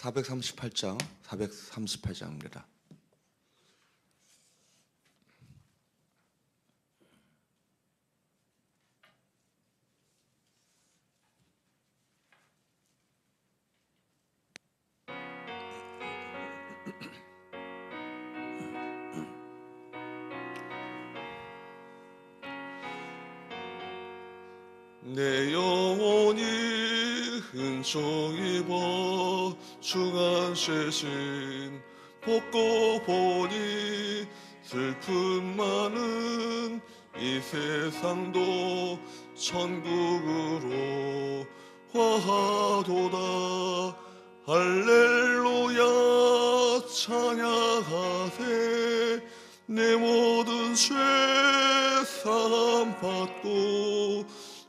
438장, 438장입니다. 내 영혼이 흔적 입어 중한 쇄신 벗고 보니 슬픔 많은 이 세상도 천국으로 화하도다. 할렐루야 찬양하세. 내 모든 죄 사함 받고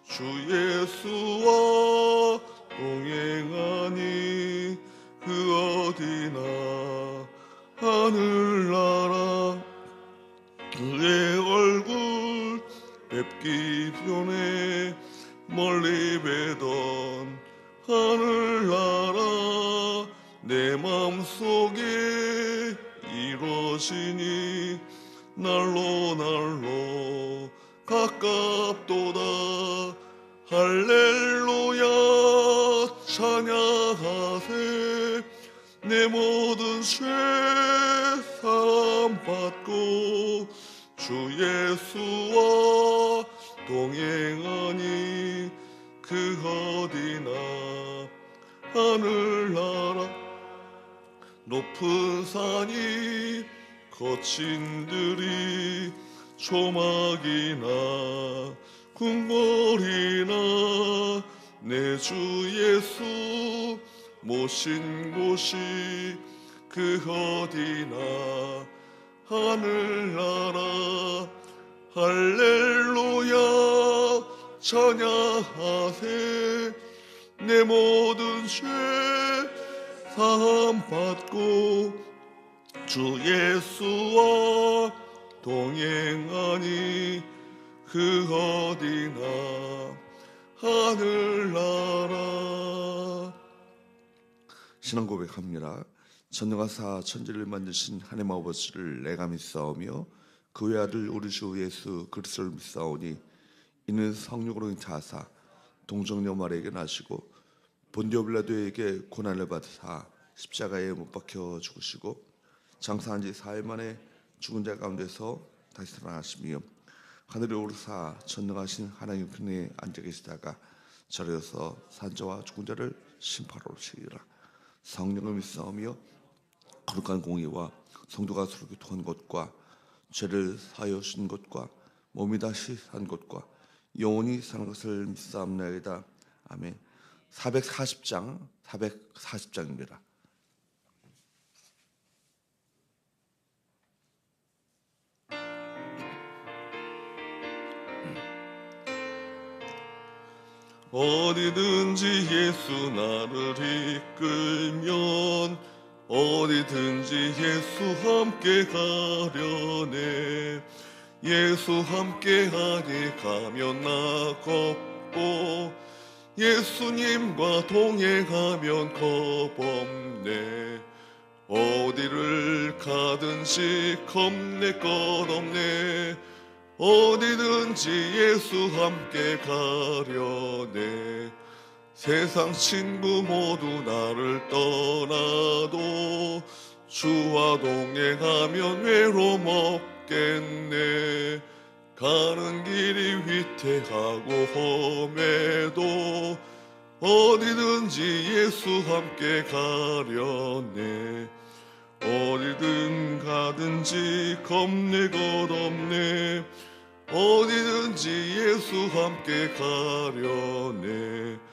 주 예수와 동행하니 그 어디나 하늘나라. 그의 얼굴 뵙기 전에 멀리 뵈던 하늘나라. 내 맘속에 이루어지니 날로 예수와 동행하니 그 어디나 하늘나라. 높은 산이 거친 들이 조막이나 궁궐이나 내 주 예수 모신 곳이 그 어디나 하늘나라 할렐루야 찬양하세 내 모든 죄 사함 받고 주 예수와 동행하니 그 어디나 하늘나라 신앙 고백합니다. 전능하사 천지를 만드신 하나님 아버지를 내가 믿사오며 그 외아들 우리 주 예수 그리스도를 믿사오니 이는 성령으로 인하사 동정녀 마리에게 나시고 본디오 빌라도에게 고난을 받으사 십자가에 못 박혀 죽으시고 장사한 지 사일 만에 죽은 자 가운데서 다시 살아나시며 하늘에 오르사 전능하신 하나님 편에 앉아 계시다가 절에서 산자와 죽은 자를 심판하러 오시리라. 성령을 믿사오며 거룩한 공의와 성도가 서로 교통한 것과 죄를 사하여 주신 것과 몸이 다시 산 것과 영원히 사는 것을 믿사옵나이다. 아멘. 440장 440장입니다. 어디든지 예수 나를 이끌면 어디든지 예수 함께 가려네. 예수 함께 하니 가면 나 걷고 예수님과 동행하면 겁없네. 어디를 가든지 겁낼 것 없네. 어디든지 예수 함께 가려네 세상 친구 모두 나를 떠나도 주와 동행하면 외로움 없겠네. 가는 길이 위태하고 험해도 어디든지 예수 함께 가려네. 어디든 가든지 겁낼 것 없네. 어디든지 예수 함께 가려네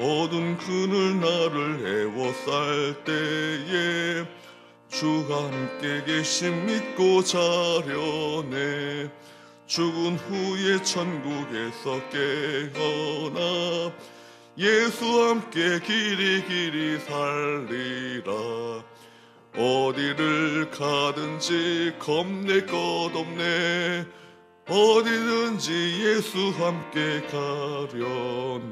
어두운 그늘 나를 애워쌀 때에 주가 함께 계심 믿고 자려네. 죽은 후에 천국에서 깨어나 예수 함께 길이 길이 살리라. 어디를 가든지 겁낼 것 없네. 어디든지 예수 함께 가려네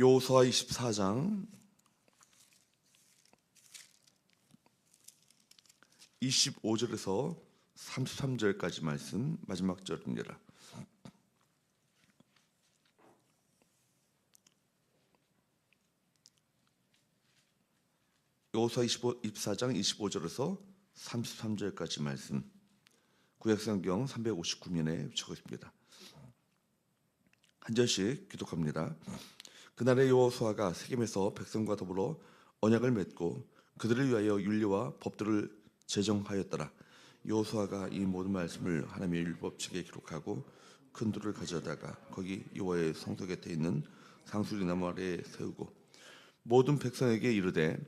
여호수아 24장 25절에서 33절까지 말씀 마지막 절입니다. 여호수아 25, 24장 25절에서 33절까지 말씀 구약성경 359면에 적어 있습니다. 한 절씩 기독합니다. 그날의 여호수아가 세겜에서 백성과 더불어 언약을 맺고 그들을 위하여 윤리와 법들을 제정하였더라. 여호수아가 이 모든 말씀을 하나님의 율법책에 기록하고 큰 돌을 가져다가 거기 여호와의 성소 곁에 있는 상수리 나무 아래에 세우고 모든 백성에게 이르되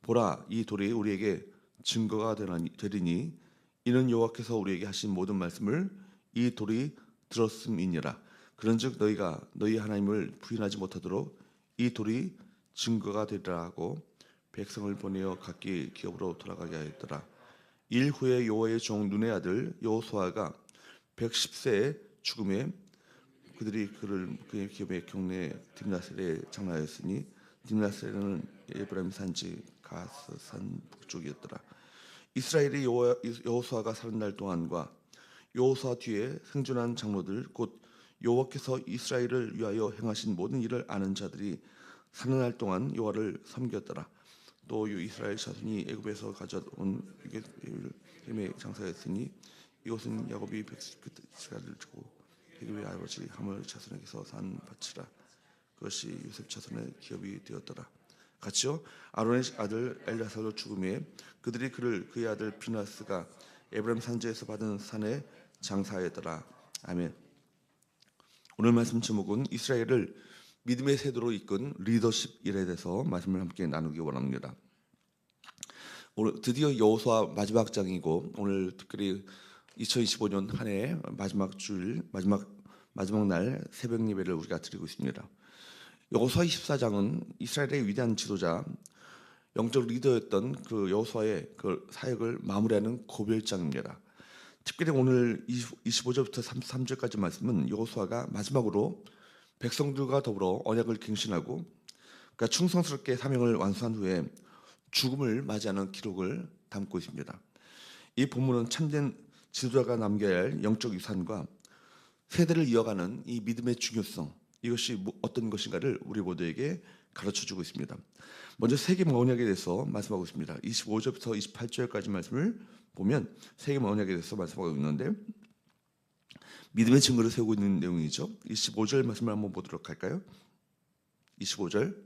보라 이 돌이 우리에게 증거가 되리니 이는 여호와께서 우리에게 하신 모든 말씀을 이 돌이 들었음이니라 그런즉 너희가 너희 하나님을 부인하지 못하도록 이 돌이 증거가 되리라 하고 백성을 보내어 각기 기업으로 돌아가게 하였더라 일 후에 여호와의 종 눈의 아들 여호수아가 110세에 죽음에 그들이 그를 그의 기업의 경내 딥나셀에 장사하였으니 딥나셀은 에브라임 산지 가스 산 북쪽이었더라. 이스라엘이 여호- 여호수아가 사는 날 동안과 여호수아 뒤에 생존한 장로들 곧 여호와께서 이스라엘을 위하여 행하신 모든 일을 아는 자들이 사는 날 동안 여호와를 섬겼더라. 또이 이스라엘 자손이 애굽에서 가져온 힘의 장사였으니 이것은 야곱이 백시가를 주고 애굽의 아버지 하물 자손에게서 산 밭이라 그것이 요셉 자손의 기업이 되었더라. 같이요 아론의 아들 엘라사도 죽음에 그들이 그를 그의 아들 비나스가 에브라임 산지에서 받은 산에 장사하였더라. 아멘. 오늘 말씀 제목은 이스라엘을 믿음의 세도로 이끈 리더십 일에 대해서 말씀을 함께 나누기 원합니다. 오늘 드디어 여호수아 마지막 장이고 오늘 특별히 2025년 한해 마지막 주일 마지막 마지막 날 새벽 예배를 우리가 드리고 있습니다. 여호수아 24장은 이스라엘의 위대한 지도자 영적 리더였던 그 여호수아의 그 사역을 마무리하는 고별장입니다. 특별히 오늘 25절부터 33절까지 말씀은 여호수아가 마지막으로 백성들과 더불어 언약을 갱신하고 그러니까 충성스럽게 사명을 완수한 후에 죽음을 맞이하는 기록을 담고 있습니다. 이 본문은 참된 지도자가 남겨야 할 영적 유산과 세대를 이어가는 이 믿음의 중요성 이것이 뭐- 어떤 것인가를 우리 모두에게 가르쳐 주고 있습니다. 먼저 세계 언약에 대해서 말씀하고 있습니다. 25절부터 28절까지 말씀을 보면 세계 언약에 대해서 말씀하고 있는데 믿음의 증거를 세우고 있는 내용이죠. 25절 말씀을 한번 보도록 할까요? 25절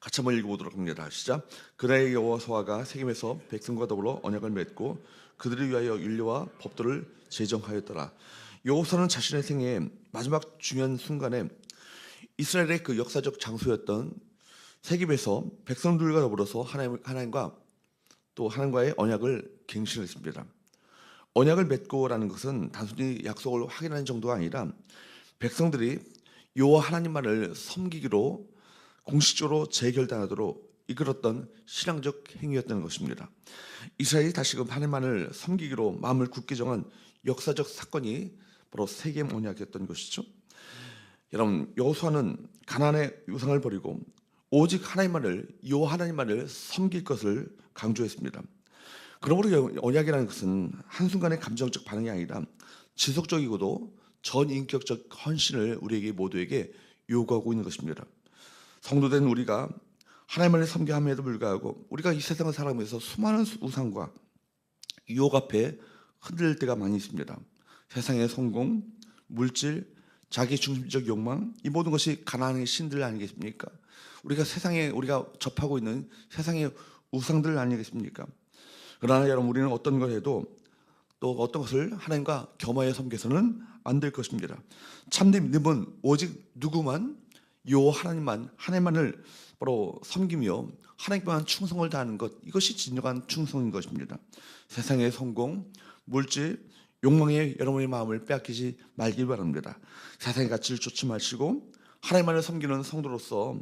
같이 한번 읽어보도록 합니다. 시작. 그날의 여호와가 세겜에서 백성과 더불어 언약을 맺고 그들을 위하여 윤리와 법도를 제정하였더라. 여호사는 자신의 생애 마지막 중요한 순간에 이스라엘의 그 역사적 장소였던 세겜에서 백성들과 더불어서 하나님, 하나님과 또 하나님과의 언약을 갱신했습니다. 언약을 맺고라는 것은 단순히 약속을 확인하는 정도가 아니라 백성들이 여호와 하나님만을 섬기기로 공식적으로 재결단하도록 이끌었던 신앙적 행위였다는 것입니다. 이스라엘이 다시금 하나님만을 섬기기로 마음을 굳게 정한 역사적 사건이 바로 세겜 언약이었던 것이죠. 여러분 여호수아는 가나안의 우상을 버리고 오직 하나님만을 여호와 하나님만을 섬길 것을 강조했습니다. 그러므로 언약이라는 것은 한순간의 감정적 반응이 아니라 지속적이고도 전인격적 헌신을 우리에게 모두에게 요구하고 있는 것입니다. 성도된 우리가 하나님만을 섬겨함에도 불구하고 우리가 이 세상을 살아가면서 수많은 우상과 유혹 앞에 흔들릴 때가 많이 있습니다. 세상의 성공, 물질, 자기 중심적 욕망 이 모든 것이 가난의 신들 아니겠습니까? 우리가 세상에 우리가 접하고 있는 세상의 우상들 아니겠습니까? 그러나 여러분 우리는 어떤 걸 해도 또 어떤 것을 하나님과 겸하여 섬겨서는 안 될 것입니다. 참된 믿음은 오직 누구만 요 하나님만 하나님만을 바로 섬기며 하나님께만 충성을 다하는 것 이것이 진정한 충성인 것입니다. 세상의 성공, 물질, 욕망에 여러분의 마음을 빼앗기지 말길 바랍니다. 세상의 가치를 쫓지 마시고 하나님만을 섬기는 성도로서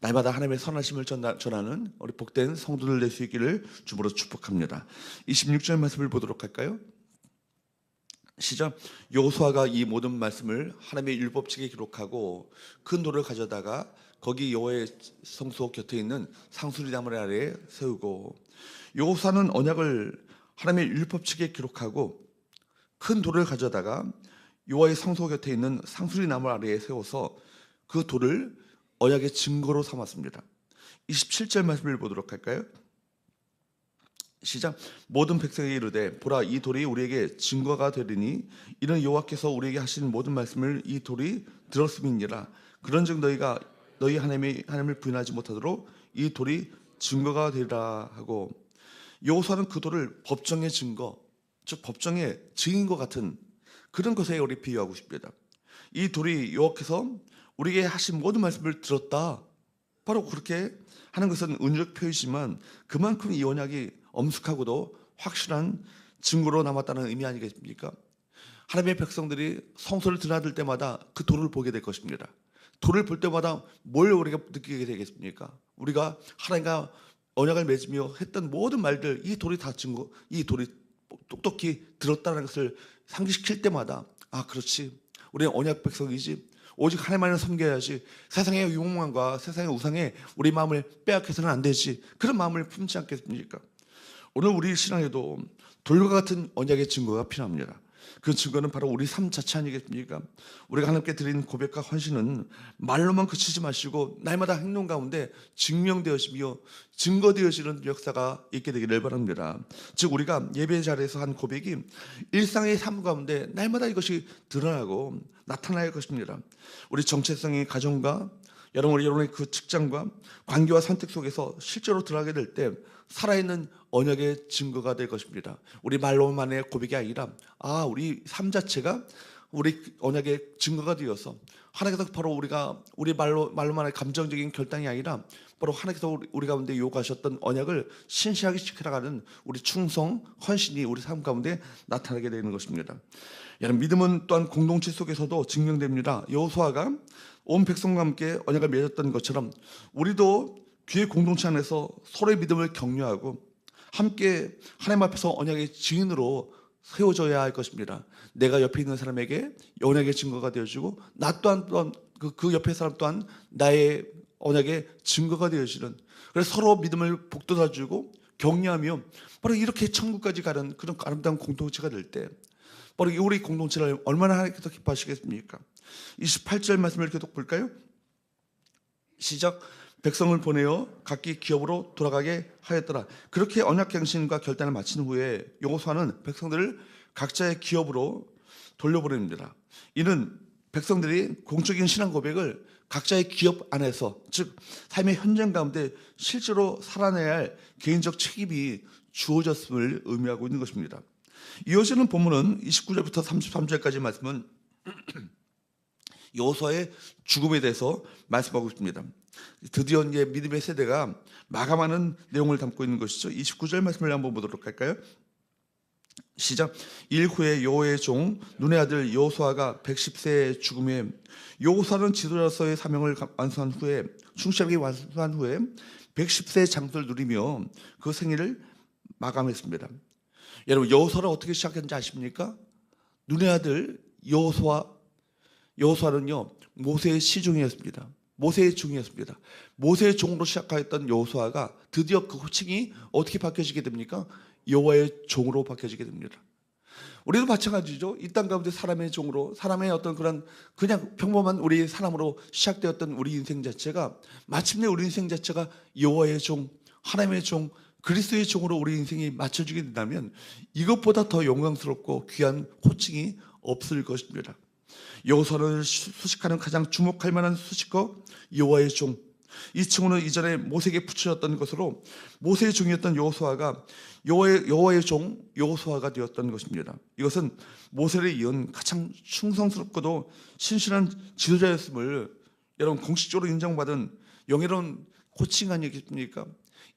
날마다 하나님의 선하심을 전하- 전하는 우리 복된 성도들 될 수 있기를 주으로 축복합니다. 26절 말씀을 보도록 할까요? 시작 여호수아가 이 모든 말씀을 하나님의 율법책에 기록하고 큰 돌을 가져다가 거기 여호와의 성소 곁에 있는 상수리 나무 아래에 세우고 여호수아는 언약을 하나님의 율법책에 기록하고 큰 돌을 가져다가 여호와의 성소 곁에 있는 상수리 나무 아래에 세워서 그 돌을 언약의 증거로 삼았습니다. 27절 말씀을 보도록 할까요? 시작 모든 백성에게 이르되 보라 이 돌이 우리에게 증거가 되리니 이는 여호와께서 우리에게 하신 모든 말씀을 이 돌이 들었음이니라 그런즉 너희가 너희 하나님의 하나님을 부인하지 못하도록 이 돌이 증거가 되리라 하고 여호수아는 그 돌을 법정의 증거 즉 법정의 증인과 같은 그런 것에 우리 비유하고 싶습니다. 이 돌이 여호와께서 우리에게 하신 모든 말씀을 들었다. 바로 그렇게 하는 것은 은유적 표현이지만 그만큼 이 언약이 엄숙하고도 확실한 증거로 남았다는 의미 아니겠습니까? 하나님의 백성들이 성소를 드나들 때마다 그 돌을 보게 될 것입니다. 돌을 볼 때마다 뭘 우리가 느끼게 되겠습니까? 우리가 하나님과 언약을 맺으며 했던 모든 말들 이 돌이 다 증거, 이 돌이 똑똑히 들었다는 것을 상기시킬 때마다 아 그렇지 우리는 언약 백성이지 오직 하나님만을 섬겨야지 세상의 욕망과 세상의 우상에 우리 마음을 빼앗겨서는 안 되지 그런 마음을 품지 않겠습니까? 오늘 우리 신앙에도 돌과 같은 언약의 증거가 필요합니다. 그 증거는 바로 우리 삶 자체 아니겠습니까? 우리가 하나님께 드린 고백과 헌신은 말로만 그치지 마시고 날마다 행동 가운데 증명되어지며 증거되어지는 역사가 있게 되기를 바랍니다. 즉 우리가 예배 자리에서 한 고백이 일상의 삶 가운데 날마다 이것이 드러나고 나타날 것입니다. 우리 정체성의 가정과 여러분 여러분의 그 직장과 관계와 선택 속에서 실제로 들어가게 될 때 살아있는 언약의 증거가 될 것입니다. 우리 말로만의 고백이 아니라 아 우리 삶 자체가 우리 언약의 증거가 되어서 하나님께서 바로 우리가 우리 말로 말로만의 감정적인 결단이 아니라 바로 하나님께서 우리, 가운데 요구하셨던 언약을 신실하게 지켜나가는 우리 충성 헌신이 우리 삶 가운데 나타나게 되는 것입니다. 여러분 믿음은 또한 공동체 속에서도 증명됩니다. 여호수아가 온 백성과 함께 언약을 맺었던 것처럼 우리도 교회 공동체 안에서 서로의 믿음을 격려하고 함께 하나님 앞에서 언약의 증인으로 세워져야 할 것입니다. 내가 옆에 있는 사람에게 언약의 증거가 되어주고 나 또한 또한 그, 그 옆에 사람 또한 나의 언약의 증거가 되어지는 그래서 서로 믿음을 북돋아주고 격려하며 바로 이렇게 천국까지 가는 그런 아름다운 공동체가 될 때 바로 이 우리 공동체를 얼마나 하나님께서 기뻐하시겠습니까? 28절 말씀을 계속 볼까요? 시작 백성을 보내어 각기 기업으로 돌아가게 하였더라. 그렇게 언약갱신과 결단을 마친 후에 여호수아는 백성들을 각자의 기업으로 돌려보냅니다. 이는 백성들이 공적인 신앙 고백을 각자의 기업 안에서 즉 삶의 현장 가운데 실제로 살아내야 할 개인적 책임이 주어졌음을 의미하고 있는 것입니다. 이어지는 본문은 29절부터 33절까지 말씀은 여호수아의 죽음에 대해서 말씀하고 있습니다. 드디어 이제 믿음의 세대가 마감하는 내용을 담고 있는 것이죠. 29절 말씀을 한번 보도록 할까요? 시작. 일 후에 여호의 종 눈의 아들 여호수아가 110세의 죽음에 여호수아는 지도자로서의 사명을 완수한 후에 충실하게 완수한 후에 110세의 장수를 누리며 그 생일을 마감했습니다. 여러분 여호수아를 어떻게 시작했는지 아십니까? 눈의 아들 여호수아 여호수아는요 모세의 시중이었습니다. 모세의 종이었습니다. 모세의 종으로 시작하였던 여호수아가 드디어 그 호칭이 어떻게 바뀌어지게 됩니까? 여호와의 종으로 바뀌어지게 됩니다. 우리도 마찬가지죠. 이 땅 가운데 사람의 종으로 사람의 어떤 그런 그냥 평범한 우리 사람으로 시작되었던 우리 인생 자체가 마침내 우리 인생 자체가 여호와의 종, 하나님의 종, 그리스도의 종으로 우리 인생이 맞춰지게 된다면 이것보다 더 영광스럽고 귀한 호칭이 없을 것입니다. 여호수아를 수식하는 가장 주목할 만한 수식어 여호와의 종. 이 칭호는 이전에 모세에게 붙여졌던 것으로 모세의 종이었던 여호수아가 여호와의, 여호와의 종 여호수아가 되었던 것입니다. 이것은 모세를 이은 가장 충성스럽고도 신실한 지도자였음을 여러분 공식적으로 인정받은 영예로운 호칭 아니겠습니까?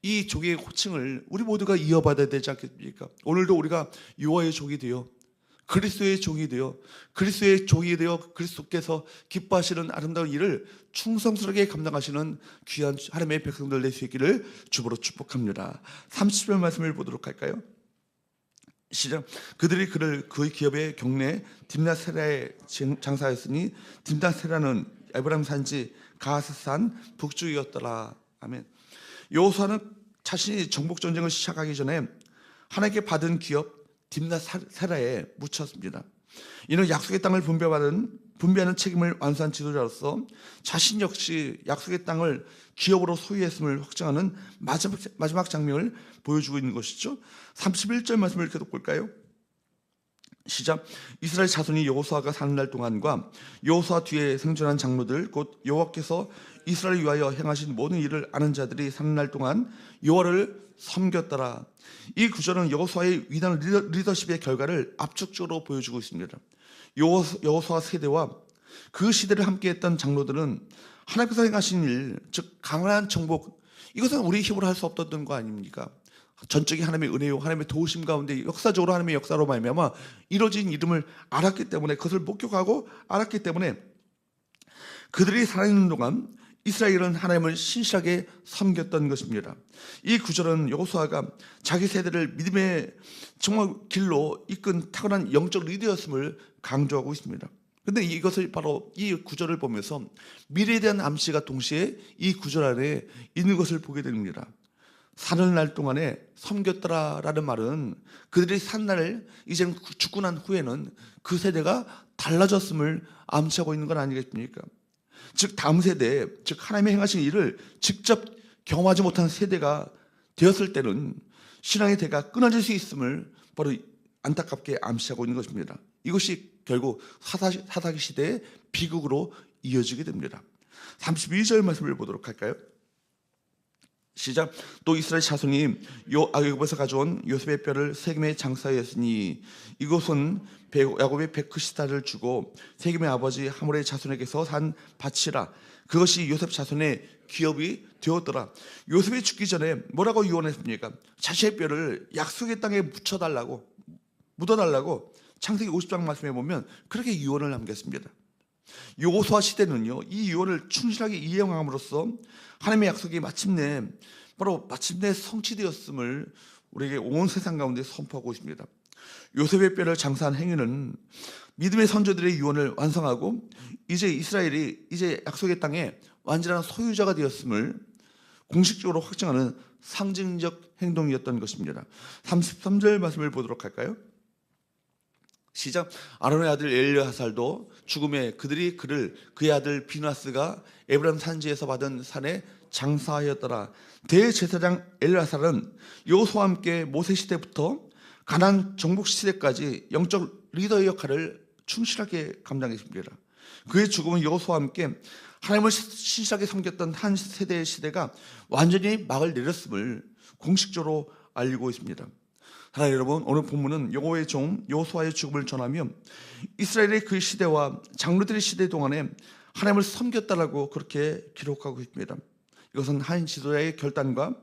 이 종의 호칭을 우리 모두가 이어받아야 되지 않겠습니까? 오늘도 우리가 여호와의 종이 되어 그리스도의 종이 되어 그리스도의 종이 되어 그리스도께서 기뻐하시는 아름다운 일을 충성스럽게 감당하시는 귀한 하나님의 백성들 있기를 주보로 축복합니다. 30절 말씀을 보도록 할까요? 시작 그들이 그를 그의 기업의 경내 딥나세라에 장- 장사하였으니 딥나세라는 에브라임 산지 가스산 북쪽이었더라 아멘 여호수아는 자신이 정복 전쟁을 시작하기 전에 하나님께 받은 기업 딥나세라에 묻혔습니다 이는 약속의 땅을 분배받은 분배하는 책임을 완수한 지도자로서 자신 역시 약속의 땅을 기업으로 소유했음을 확정하는 마지막, 마지막 장면을 보여주고 있는 것이죠. 31절 말씀을 계속 볼까요? 시작 이스라엘 자손이 여호수아가 사는 날 동안과 여호수아 뒤에 생존한 장로들 곧 여호와께서 이스라엘 위하여 행하신 모든 일을 아는 자들이 사는 날 동안 여호와를 섬겼더라. 이 구절은 여호수아의 위대한 리더, 리더십의 결과를 압축적으로 보여주고 있습니다. 여호수- 여호수아 세대와 그 시대를 함께했던 장로들은 하나님께서 행하신 일, 즉 강한 정복 이것은 우리 힘으로 할 수 없었던 거 아닙니까? 전적인 하나님의 은혜요, 하나님의 도우심 가운데 역사적으로 하나님의 역사로 말미암아 이루어진 이름을 알았기 때문에 그것을 목격하고 알았기 때문에 그들이 살아있는 동안 이스라엘은 하나님을 신실하게 섬겼던 것입니다. 이 구절은 여호수아가 자기 세대를 믿음의 정말 길로 이끈 탁월한 영적 리더였음을 강조하고 있습니다. 근데 이것을 바로 이 구절을 보면서 미래에 대한 암시가 동시에 이 구절 안에 있는 것을 보게 됩니다. 사는 날 동안에 섬겼더라라는 말은 그들이 산 날을 이제는 죽고 난 후에는 그 세대가 달라졌음을 암시하고 있는 건 아니겠습니까? 즉 다음 세대, 즉 하나님의 행하신 일을 직접 경험하지 못한 세대가 되었을 때는 신앙의 대가 끊어질 수 있음을 바로 안타깝게 암시하고 있는 것입니다. 이것이 결국 사사기, 시대의 비극으로 이어지게 됩니다. 32절 말씀을 보도록 할까요? 시작. 또 이스라엘 자손이 요 아굽에서 가져온 요셉의 뼈를 세겜에 장사하였으니 이곳은 배- 야곱의 베크시타를 주고 세겜의 아버지 하몰의 자손에게서 산 밭이라 그것이 요셉 자손의 기업이 되었더라. 요셉이 죽기 전에 뭐라고 유언했습니까? 자신의 뼈를 약속의 땅에 묻혀달라고 묻어달라고 창세기 50장 말씀에 보면 그렇게 유언을 남겼습니다. 요호수아 시대는요 이 유언을 충실하게 이행함으로써 하나님의 약속이 마침내 바로 마침내 성취되었음을 우리에게 온 세상 가운데 선포하고 있습니다. 요셉의 뼈를 장사한 행위는 믿음의 선조들의 유언을 완성하고 이제 이스라엘이 이제 약속의 땅에 완전한 소유자가 되었음을 공식적으로 확정하는 상징적 행동이었던 것입니다. 33절 말씀을 보도록 할까요? 시작. 아론의 아들 엘르하살도 죽음에 그들이 그를 그의 아들 비나스가 에브라임 산지에서 받은 산에 장사하였더라. 대제사장 엘르하살은 여호수아와 함께 모세 시대부터 가난 정복 시대까지 영적 리더의 역할을 충실하게 감당했습니다. 그의 죽음은 여호수아와 함께 하나님을 신실하게 섬겼던 한 세대의 시대가 완전히 막을 내렸음을 공식적으로 알리고 있습니다 하나 여러분 오늘 본문은 여호와의 종 여호수아의 죽음을 전하며 이스라엘의 그 시대와 장로들의 시대 동안에 하나님을 섬겼다라고 그렇게 기록하고 있습니다. 이것은 한 지도자의 결단과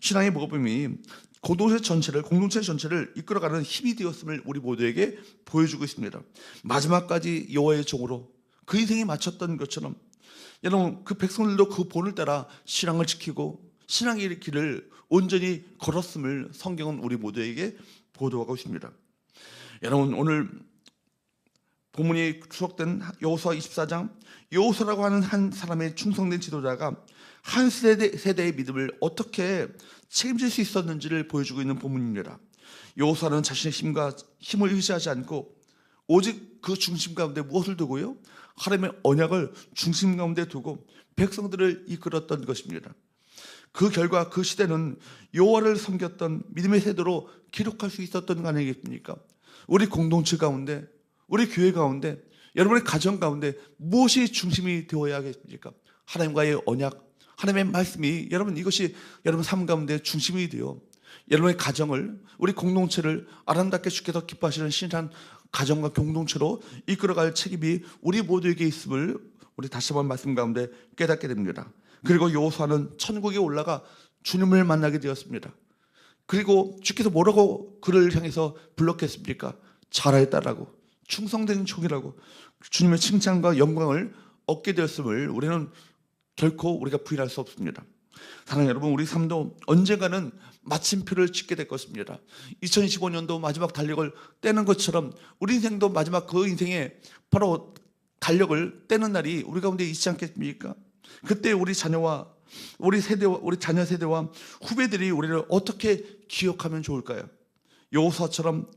신앙의 모범이 공동체 전체를 공동체 전체를 이끌어가는 힘이 되었음을 우리 모두에게 보여주고 있습니다. 마지막까지 여호와의 종으로 그 인생에 마쳤던 것처럼 여러분 그 백성들도 그 본을 따라 신앙을 지키고 신앙의 길을 온전히 걸었음을 성경은 우리 모두에게 보도하고 있습니다. 여러분 오늘 본문이 수록된 여호수아 24장 여호수아라고 하는 한 사람의 충성된 지도자가 한 세대, 세대의 믿음을 어떻게 책임질 수 있었는지를 보여주고 있는 본문입니다. 여호수아는 자신의 힘과 힘을 의지하지 않고 오직 그 중심 가운데 무엇을 두고요? 하나님의 언약을 중심 가운데 두고 백성들을 이끌었던 것입니다. 그 결과 그 시대는 여호와를 섬겼던 믿음의 세대로 기록할 수 있었던 거 아니겠습니까? 우리 공동체 가운데, 우리 교회 가운데, 여러분의 가정 가운데 무엇이 중심이 되어야 하겠습니까? 하나님과의 언약, 하나님의 말씀이 여러분 이것이 여러분 삶 가운데 중심이 되어 여러분의 가정을 우리 공동체를 아름답게 주께서 기뻐하시는 신한 가정과 공동체로 이끌어갈 책임이 우리 모두에게 있음을 우리 다시 한번 말씀 가운데 깨닫게 됩니다. 그리고 여호수아는 천국에 올라가 주님을 만나게 되었습니다. 그리고 주께서 뭐라고 그를 향해서 불렀겠습니까? 잘하였다라고 충성된 종이라고 주님의 칭찬과 영광을 얻게 되었음을 우리는 결코 우리가 부인할 수 없습니다. 사랑하는 여러분, 우리 삶도 언젠가는 마침표를 찍게 될 것입니다. 2025년도 마지막 달력을 떼는 것처럼 우리 인생도 마지막 그 인생에 바로 달력을 떼는 날이 우리 가운데 있지 않겠습니까? 그때 우리 자녀와 우리 세대와 우리 자녀 세대와 후배들이 우리를 어떻게 기억하면 좋을까요? 여호수아처럼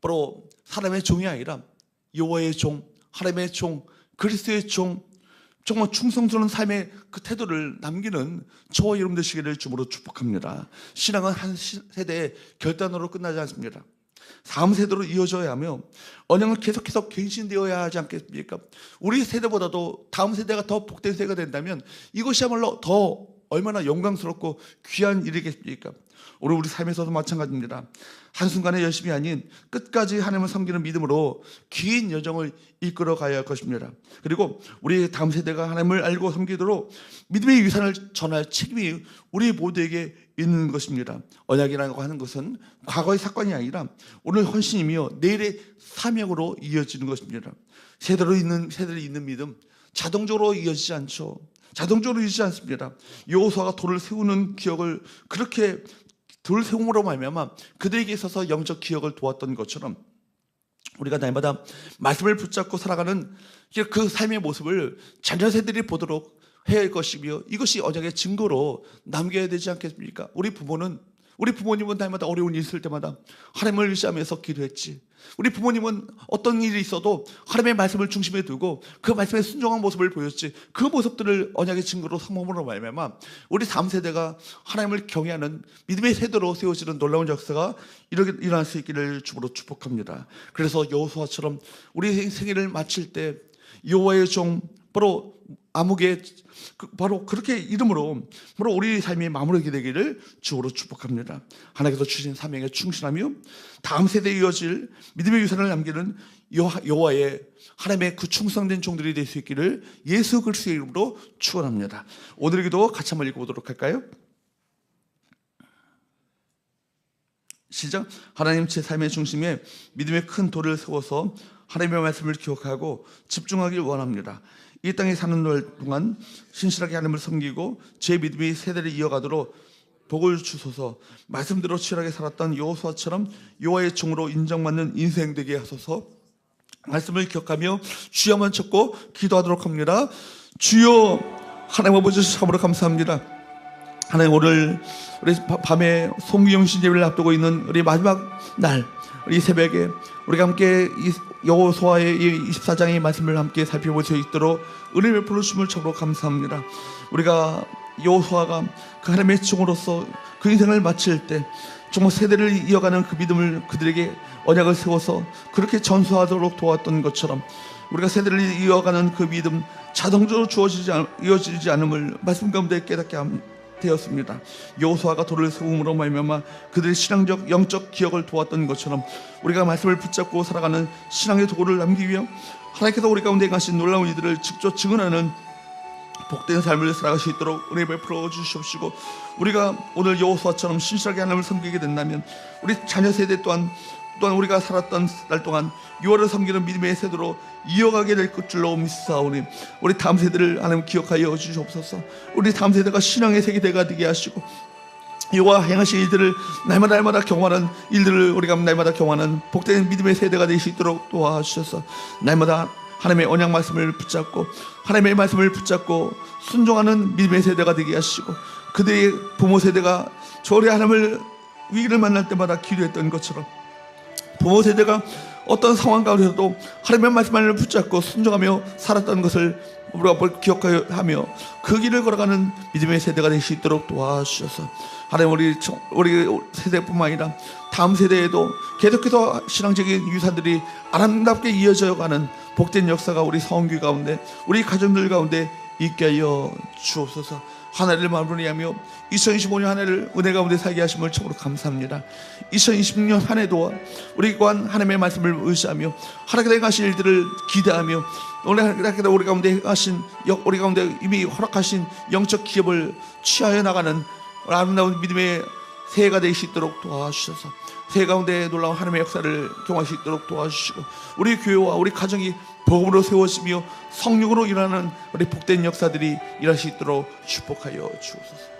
바로 사람의 종이 아니라 여호와의 종, 하나님의 종, 그리스도의 종, 정말 충성스러운 삶의 그 태도를 남기는 저와 여러분 되시기를 주으로 축복합니다. 신앙은 한 시- 세대의 결단으로 끝나지 않습니다. 다음 세대로 이어져야 하며 언약은 계속해서 갱신되어야 하지 않겠습니까? 우리 세대보다도 다음 세대가 더 복된 세대가 된다면 이것이야말로 더 얼마나 영광스럽고 귀한 일이겠습니까? 오늘 우리 삶에서도 마찬가지입니다. 한순간에 열심이 아닌 끝까지 하나님을 섬기는 믿음으로 긴 여정을 이끌어 가야 할 것입니다. 그리고 우리 다음 세대가 하나님을 알고 섬기도록 믿음의 유산을 전할 책임이 우리 모두에게 있는 것입니다. 언약이라고 하는 것은 과거의 사건이 아니라 오늘 헌신이며 내일의 사명으로 이어지는 것입니다. 세대로 있는 세대로 있는 믿음 자동적으로 이어지지 않죠. 자동적으로 이어지지 않습니다. 여호수아가 돌을 세우는 기억을 그렇게 돌 세움으로 말미암아 그들에게 있어서 영적 기억을 도왔던 것처럼 우리가 날마다 말씀을 붙잡고 살아가는 그 삶의 모습을 자녀 세들이 보도록 해야 할 것이며 이것이 언약의 증거로 남겨야 되지 않겠습니까? 우리 부모는 우리 부모님은 날마다 어려운 일이 있을 때마다 하나님을 의지하면서 기도했지. 우리 부모님은 어떤 일이 있어도 하나님의 말씀을 중심에 두고 그 말씀에 순종한 모습을 보였지. 그 모습들을 언약의 증거로 삼음으로 말미암아 우리 다음 세대가 하나님을 경외하는 믿음의 세대로 세워지는 놀라운 역사가 이렇게 일어날 수 있기를 주로 축복합니다. 그래서 여호수아처럼 우리 생일을 마칠 때 여호와의 종 바로 암흑의 그 바로 그렇게 이름으로 바로 우리 삶이 마무리게 되기를 주로 축복합니다. 하나님께서 주신 사명에 충실하며 다음 세대에 이어질 믿음의 유산을 남기는 여호와- 여호와의 하나님의 그 충성된 종들이 될 수 있기를 예수 그리스도의 이름으로 축원합니다. 오늘의 기도 같이 한번 읽어보도록 할까요? 시작. 하나님 제 삶의 중심에 믿음의 큰 돌을 세워서 하나님의 말씀을 기억하고 집중하길 원합니다. 이 땅에 사는 날 동안 신실하게 하나님을 섬기고 제 믿음이 세대를 이어가도록 복을 주소서. 말씀대로 치열하게 살았던 여호수아처럼 여호와의 종으로 인정받는 인생 되게 하소서. 말씀을 기억하며 주여 한번 쳤고 기도하도록 합니다. 주여 하나님 아버지 참으로 감사합니다. 하나님 오늘 우리 바- 밤에 송기영신 예배를 앞두고 있는 우리 마지막 날 우리 새벽에 우리가 함께 이 여호수아의 이 24장의 말씀을 함께 살펴볼 수 있도록 은혜 베풀어 주심을 참으로 감사합니다. 우리가 여호수아가 그 하나님의 종으로서 그 인생을 마칠 때 정말 세대를 이어가는 그 믿음을 그들에게 언약을 세워서 그렇게 전수하도록 도왔던 것처럼 우리가 세대를 이어가는 그 믿음 자동적으로 주어지지 않, 이어지지 않음을 말씀 가운데 깨닫게 함, 되었습니다. 여호수아가 돌을 세움으로 말미암아 그들의 신앙적 영적 기억을 도왔던 것처럼 우리가 말씀을 붙잡고 살아가는 신앙의 도구를 남기기 위해 하나님께서 우리 가운데 가신 놀라운 이들을 직접 증언하는 복된 삶을 살아갈 수 있도록 은혜 베풀어 주시옵시고 우리가 오늘 여호수아처럼 신실하게 하나님을 섬기게 된다면 우리 자녀 세대 또한 또한 우리가 살았던 날 동안 유월을 섬기는 믿음의 세대로 이어가게 될 것 줄로 믿사오니 우리 다음 세대를 하나님 기억하여 주시옵소서. 우리 다음 세대가 신앙의 세계대가 되게 하시고 여호와 행하신 일들을 날마다 날마다 경험하는 일들을 우리가 날마다 경험하는 복된 믿음의 세대가 될 수 있도록 도와주셔서 날마다 하나님의 언약 말씀을 붙잡고 하나님의 말씀을 붙잡고 순종하는 믿음의 세대가 되게 하시고 그들의 부모 세대가 저리 하나님을 위기를 만날 때마다 기도했던 것처럼 부모 세대가 어떤 상황 가운데서도 하나님의 말씀을 붙잡고 순종하며 살았던 것을 우리가 뭘 기억하며 그 길을 걸어가는 믿음의 세대가 될 수 있도록 도와주셔서 하나님 우리 청- 우리 세대뿐만 아니라 다음 세대에도 계속해서 신앙적인 유산들이 아름답게 이어져 가는 복된 역사가 우리 성교 가운데 우리 가정들 가운데 있게 하여 주옵소서. 하나를 마무리하며 2025년 한 해를 은혜 가운데 살게 하심을 참으로 감사합니다. 2026년 한 해도 우리 또한 하나님의 말씀을 의지하며 하나님께 가신 일들을 기대하며 오늘 하나님께 우리 가운데 하신 역- 우리 가운데 이미 허락하신 영적 기업을 취하여 나가는 아름다운 믿음의 새해가 될 수 있도록 도와주셔서 새해 가운데 놀라운 하나님의 역사를 경험할 수 있도록 도와주시고 우리 교회와 우리 가정이 복음으로 세워지며 성령으로 일어나는 우리 복된 역사들이 일할 수 있도록 축복하여 주옵소서.